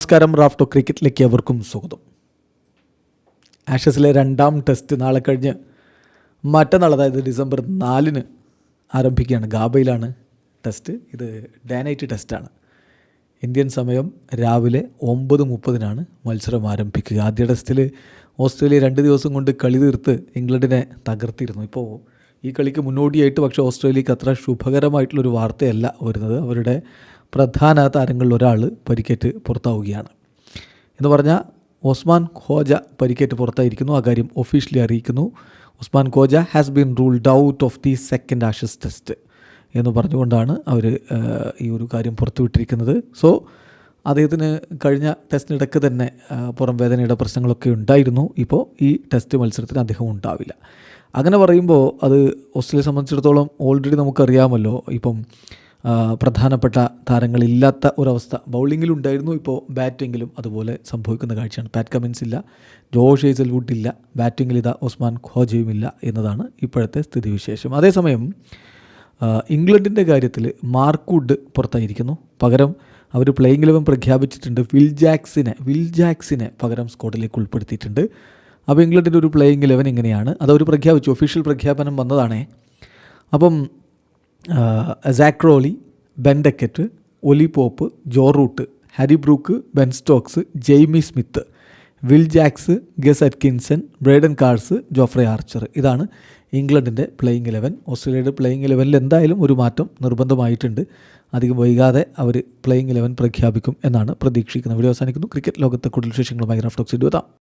നമസ്കാരം റാഫ്റ്റോ ക്രിക്കറ്റിലേക്ക് അവർക്കും സ്വാഗതം. ആഷസിലെ രണ്ടാം ടെസ്റ്റ് നാളെ കഴിഞ്ഞ് മറ്റന്നാൾ അതായത് ഡിസംബർ നാലിന് ആരംഭിക്കുകയാണ്. ഗാബയിലാണ് ടെസ്റ്റ്. ഇത് ഡേ നൈറ്റ് ടെസ്റ്റാണ്. ഇന്ത്യൻ സമയം രാവിലെ ഒമ്പത് മുപ്പതിനാണ് മത്സരം ആരംഭിക്കുക. ആദ്യ ടെസ്റ്റിൽ ഓസ്ട്രേലിയ രണ്ട് ദിവസം കൊണ്ട് കളി തീർത്ത് ഇംഗ്ലണ്ടിനെ തകർത്തിരുന്നു ഇപ്പോൾ ഈ കളിക്ക് മുന്നോടിയായിട്ട് പക്ഷേ ഓസ്ട്രേലിയക്ക് അത്ര ശുഭകരമായിട്ടുള്ളൊരു വാർത്തയല്ല വരുന്നത്. അവരുടെ പ്രധാന താരങ്ങളിൽ ഒരാൾ പരിക്കേറ്റ് പുറത്താവുകയാണ്. എന്ന് പറഞ്ഞാൽ ഒസ്മാൻ ഖോജ പരിക്കേറ്റ് പുറത്തായിരിക്കുന്നു. ആ കാര്യം ഒഫീഷ്യലി അറിയിക്കുന്നു. Usman Khawaja has been ruled out of the second Ashes test എന്ന് പറഞ്ഞുകൊണ്ടാണ് അവർ ഈ ഒരു കാര്യം പുറത്തുവിട്ടിരിക്കുന്നത്. സോ അദ്ദേഹത്തിന് കഴിഞ്ഞ ടെസ്റ്റിനിടയ്ക്ക് തന്നെ പുറം വേദനയുടെ പ്രശ്നങ്ങളൊക്കെ ഉണ്ടായിരുന്നു. ഇപ്പോൾ ഈ ടെസ്റ്റ് മത്സരത്തിന് അദ്ദേഹം ഉണ്ടാവില്ല. അങ്ങനെ പറയുമ്പോൾ അത് ഓസ്ട്രേലിയയെ സംബന്ധിച്ചിടത്തോളം ഓൾറെഡി നമുക്കറിയാമല്ലോ. ഇപ്പം പ്രധാനപ്പെട്ട താരങ്ങളില്ലാത്ത ഒരവസ്ഥ. ബൗളിങ്ങിലുണ്ടായിരുന്നു ഇപ്പോൾ ബാറ്റിങ്ങിലും അതുപോലെ സംഭവിക്കുന്ന കാഴ്ചയാണ്. പാറ്റ് കമിൻസ് ഇല്ല ജോഷ് ഏസൽവുഡ് ഇല്ല ബാറ്റിങ്ങിൽ ഇതാ ഉസ്മാൻ ഖോജയും ഇല്ല എന്നതാണ് ഇപ്പോഴത്തെ സ്ഥിതിവിശേഷം. അതേസമയം ഇംഗ്ലണ്ടിന്റെ കാര്യത്തിൽ മാർക്ക്വുഡ് പുറത്തായിരിക്കുന്നു. പകരം അവർ പ്ലേയിങ് ഇലവൻ പ്രഖ്യാപിച്ചിട്ടുണ്ട്. വിൽ ജാക്സിനെ വിൽ ജാക്സിനെ പകരം സ്ക്വാഡിലേക്ക് ഉൾപ്പെടുത്തിയിട്ടുണ്ട്. അപ്പോൾ ഇംഗ്ലണ്ടിന്റെ ഒരു പ്ലേയിങ് ഇലവൻ ഇങ്ങനെയാണ്. അതവർ പ്രഖ്യാപിച്ചു ഒഫീഷ്യൽ പ്രഖ്യാപനം വന്നതാണേ. അപ്പം Zak Crawley Ben Duckett Ollie Pope Joe Root Harry Brook Ben Stokes Jamie Smith Will Jacks Gus Atkinson Brydon Carse Jofra Archer ഇതാണ് ഇംഗ്ലണ്ടിന്റെ പ്ലേയിങ് ഇലവൻ ഓസ്ട്രേലിയയുടെ പ്ലേയിങ് ഇലവനിൽ എന്തായാലും ഒരു മാറ്റം നിർബന്ധമായിട്ടുണ്ട്. അധികം വൈകാതെ അവർ പ്ലേയിങ് ഇലവൻ പ്രഖ്യാപിക്കും എന്നാണ് പ്രതീക്ഷിക്കുന്നത്. വീഡിയോ അവസാനിക്കുന്നു. ക്രിക്കറ്റ് ലോകത്തെ കൂടുതൽ വിശേഷങ്ങളുമായി റഫ്റ്റോക്സ് എത്താം.